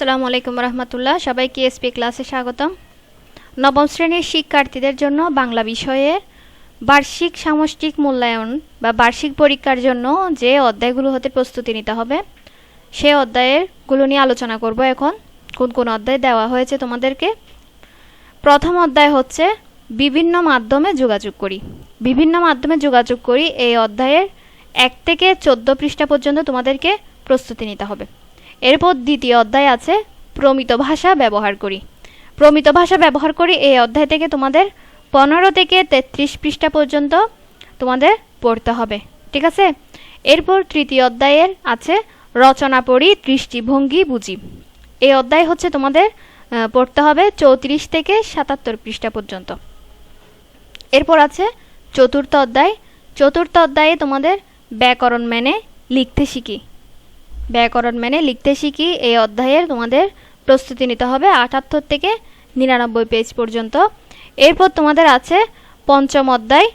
আসসালামু আলাইকুম রহমতুল্লাহ। সবাইকে এসপি ক্লাসে স্বাগতম? নবম শ্রেণির শিক্ষার্থীদের জন্য বাংলা বিষয়ে বার্ষিক সামষ্টিক মূল্যায়ন বা বার্ষিক পরীক্ষার জন্য যে অধ্যায়গুলো হতে প্রস্তুতি নিতে হবে, সে অধ্যায়েরগুলো নিয়ে আলোচনা করব এখন। কোন কোন অধ্যায় দেওয়া হয়েছে তোমাদেরকে? প্রথম অধ্যায় হচ্ছে বিভিন্ন মাধ্যমে যোগাযোগ করি। বিভিন্ন মাধ্যমে যোগাযোগ করি, এই অধ্যায়ের এক থেকে চোদ্দ পৃষ্ঠা পর্যন্ত তোমাদেরকে প্রস্তুতি নিতে হবে। এরপর দ্বিতীয় অধ্যায় আছে, প্রমিত ভাষা ব্যবহার করি। প্রমিত ভাষা ব্যবহার করি এই অধ্যায় থেকে তোমাদের পনেরো থেকে তেত্রিশ পৃষ্ঠা পর্যন্ত তোমাদের পড়তে হবে। ঠিক আছে? এরপর তৃতীয় অধ্যায়ের আছে, রচনা পড়ি দৃষ্টিভঙ্গি বুঝি। এই অধ্যায় হচ্ছে তোমাদের পড়তে হবে চৌত্রিশ থেকে সাতাত্তর পৃষ্ঠা পর্যন্ত। এরপর আছে চতুর্থ অধ্যায়। চতুর্থ অধ্যায়ে তোমাদের ব্যাকরণ মেনে লিখতে শিখি। ব্যাকরণ মেনে লিখতে শিখি। এই অধ্যায়ের তোমাদের প্রস্তুতি নিতে হবে আটাত্তর থেকে নিরানব্বই পেজ পর্যন্ত। এরপর তোমাদের আছে পঞ্চম অধ্যায়।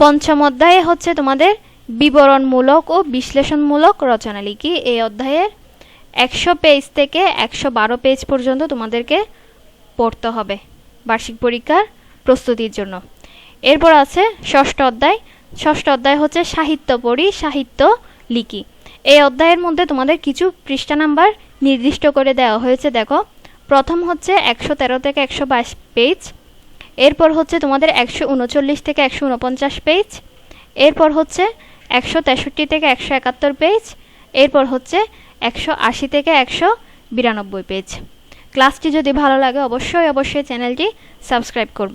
পঞ্চম অধ্যায়ে হচ্ছে তোমাদের বিবরণমূলক ও বিশ্লেষণমূলক রচনা লিখি। এই অধ্যায়ের একশো পেজ থেকে একশো বারো পেজ পর্যন্ত তোমাদেরকে পড়তে হবে বার্ষিক পরীক্ষার প্রস্তুতির জন্য। এরপর আছে ষষ্ঠ অধ্যায়। ষষ্ঠ অধ্যায় হচ্ছে সাহিত্য পড়ি, সাহিত্য লিখি। এই অধ্যায়ের মধ্যে তোমাদের কিছু পৃষ্ঠা নাম্বার নির্দিষ্ট করে দেওয়া হয়েছে, দেখো। প্রথম হচ্ছে একশো তেরো থেকে একশো বাইশ পেজ এরপর হচ্ছে তোমাদের একশো উনচল্লিশ থেকে একশো উনপঞ্চাশ পেজ এরপর হচ্ছে একশো তেষট্টি থেকে একশো একাত্তর পেজ এরপর হচ্ছে একশো আশি থেকে একশো বিরানব্বই পেজ ক্লাসটি যদি ভালো লাগে অবশ্যই অবশ্যই চ্যানেলটি সাবস্ক্রাইব করবে।